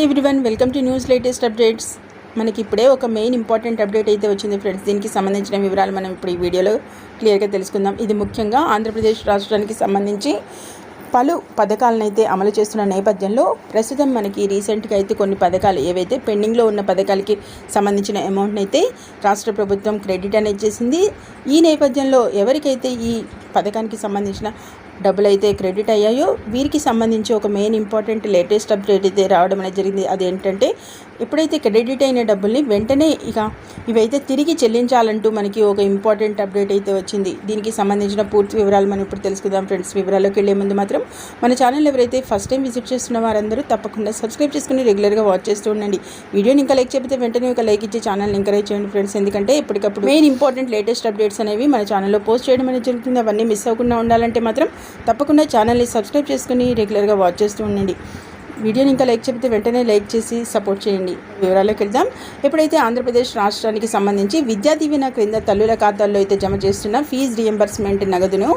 Hi everyone welcome to news latest updates మనకి ఇప్పుడే ఒక మెయిన్ ఇంపార్టెంట్ అప్డేట్ అయితే వచ్చింది ఫ్రెండ్స్ దీనికి సంబంధించిన వివరాలు మనం ఇప్పుడు ఈ వీడియోలో క్లియర్గా తెలుసుకుందాం. ఇది ముఖ్యంగా ఆంధ్రప్రదేశ్ రాష్ట్రానికి సంబంధించి పలు పథకాలను అయితే అమలు చేస్తున్న నేపథ్యంలో ప్రస్తుతం మనకి రీసెంట్గా అయితే కొన్ని పథకాలు ఏవైతే పెండింగ్లో ఉన్న పథకాలకి సంబంధించిన అమౌంట్ని అయితే రాష్ట్ర ప్రభుత్వం క్రెడిట్ అనేది చేసింది. ఈ నేపథ్యంలో ఎవరికైతే ఈ పథకానికి సంబంధించిన డబ్బులు అయితే క్రెడిట్ అయ్యాయో వీరికి సంబంధించి ఒక మెయిన్ ఇంపార్టెంట్ లేటెస్ట్ అప్డేట్ అయితే రావడం అనేది జరిగింది. అదేంటంటే ఎప్పుడైతే క్రెడిట్ అయిన డబ్బుల్ని వెంటనే ఇక ఇవైతే తిరిగి చెల్లించాలంటూ మనకి ఒక ఇంపార్టెంట్ అప్డేట్ అయితే వచ్చింది. దీనికి సంబంధించిన పూర్తి వివరాలు మనం ఇప్పుడు తెలుసుకుందాం ఫ్రెండ్స్. వివరాల్లోకి వెళ్ళే ముందు మాత్రం మన ఛానల్ ఎవరైతే ఫస్ట్ టైం విజిట్ చేస్తున్న వారందరూ తప్పకుండా సబ్స్క్రైబ్ చేసుకుని రెగ్యులర్గా వాచ్ చేస్తూ ఉండండి. వీడియోని ఇంకా లైక్ చెప్తే వెంటనే ఒక లైక్ ఇచ్చి ఛానల్ని ఎంకరేజ్ చేయండి ఫ్రెండ్స్. ఎందుకంటే ఎప్పటికప్పుడు మెయిన్ ఇంపార్టెంట్ లేటెస్ట్ అప్డేట్స్ అనేవి మన ఛానల్లో పోస్ట్ చేయడం అనేది జరుగుతుంది. అవన్నీ మిస్ అవ్వకుండా ఉండాలంటే మాత్రం తప్పకుండా ఛానల్ని సబ్స్క్రైబ్ చేసుకుని రెగ్యులర్గా వాచ్ చేస్తూ ఉండండి. వీడియోని ఇంకా లైక్ చెబితే వెంటనే లైక్ చేసి సపోర్ట్ చేయండి. వివరాల్లోకి వెళ్దాం. ఎప్పుడైతే ఆంధ్రప్రదేశ్ రాష్ట్రానికి సంబంధించి విద్యా దీవెన క్రింద తల్లుల ఖాతాల్లో అయితే జమ చేస్తున్న ఫీజు రియంబర్స్మెంట్ నగదును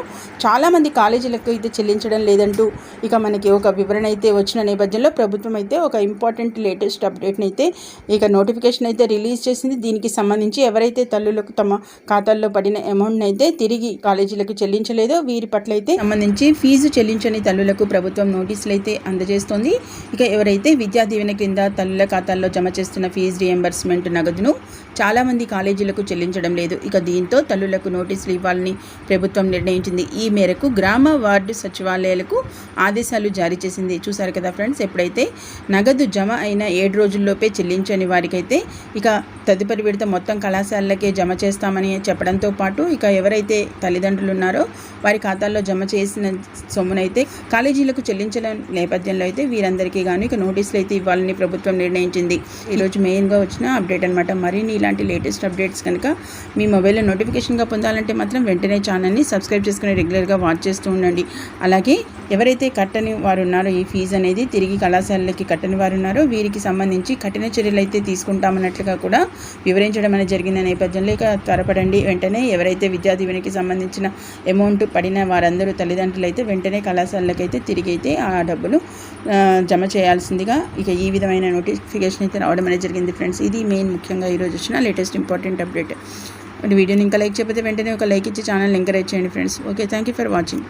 చాలామంది కాలేజీలకు అయితే చెల్లించడం లేదంటూ ఇక మనకి ఒక వివరణ అయితే వచ్చిన నేపథ్యంలో ప్రభుత్వం అయితే ఒక ఇంపార్టెంట్ లేటెస్ట్ అప్డేట్ని అయితే ఇక నోటిఫికేషన్ అయితే రిలీజ్ చేసింది. దీనికి సంబంధించి ఎవరైతే తల్లులకు తమ ఖాతాల్లో పడిన అమౌంట్ని అయితే తిరిగి కాలేజీలకు చెల్లించలేదో వీరి పట్ల అయితే సంబంధించి ఫీజు చెల్లించని తల్లులకు ప్రభుత్వం నోటీసులు అయితే అందజేస్తోంది. ఇక ఎవరైతే విద్యా దీవెన కింద తల్లుల ఖాతాల్లో జమ చేస్తున్న ఫీజు రియంబర్స్మెంట్ నగదును చాలామంది కాలేజీలకు చెల్లించడం లేదు. ఇక దీంతో తల్లులకు నోటీసులు ఇవ్వాలని ప్రభుత్వం నిర్ణయించింది. ఈ మేరకు గ్రామ వార్డు సచివాలయాలకు ఆదేశాలు జారీ చేసింది. చూసారు కదా ఫ్రెండ్స్ ఎప్పుడైతే నగదు జమ అయిన ఏడు రోజుల్లోపే చెల్లించని వారికైతే ఇక తదుపరి విడత మొత్తం కళాశాలలకే జమ చేస్తామని చెప్పడంతో పాటు ఇక ఎవరైతే తల్లిదండ్రులు ఉన్నారో వారి ఖాతాల్లో జమ చేసిన సొమ్మునైతే కాలేజీలకు చెల్లించిన నేపథ్యంలో అయితే వీరంతా అందరికీ గాను ఇక నోటీసులు అయితే ఇవ్వాలని ప్రభుత్వం నిర్ణయించింది. ఈరోజు మెయిన్గా వచ్చిన అప్డేట్ అనమాట మరిన్ని ఇలాంటి లేటెస్ట్ అప్డేట్స్ కనుక మీ మొబైల్లో నోటిఫికేషన్గా పొందాలంటే మాత్రం వెంటనే ఛానల్ని సబ్స్క్రైబ్ చేసుకుని రెగ్యులర్గా వాచ్ చేస్తూ ఉండండి. అలాగే ఎవరైతే కట్టని వారు ఉన్నారో ఈ ఫీజు అనేది తిరిగి కళాశాలలకి కట్టని వారు ఉన్నారో వీరికి సంబంధించి కఠిన చర్యలు అయితే తీసుకుంటామన్నట్లుగా కూడా వివరించడం అనేది జరిగిన నేపథ్యంలో ఇక త్వరపడండి. వెంటనే ఎవరైతే విద్యా దీవెనకి సంబంధించిన అమౌంట్ పడిన వారందరూ తల్లిదండ్రులు అయితే వెంటనే కళాశాలలకైతే తిరిగి అయితే ఆ డబ్బులు జమ చేయాల్సిందిగా ఇక ఈ విధమైన నోటిఫికేషన్ అయితే రావడం అనేది జరిగింది ఫ్రెండ్స్ ఇది మెయిన్ ముఖ్యంగా ఈరోజు వచ్చిన లేటెస్ట్ ఇంపార్టెంట్ అప్డేట్ వీడియోని ఇంకా లైక్ చేయకపోతే వెంటనే ఒక లైక్ ఇచ్చి ఛానల్ ఎంకరేజ్ చేయండి friends okay thank you for watching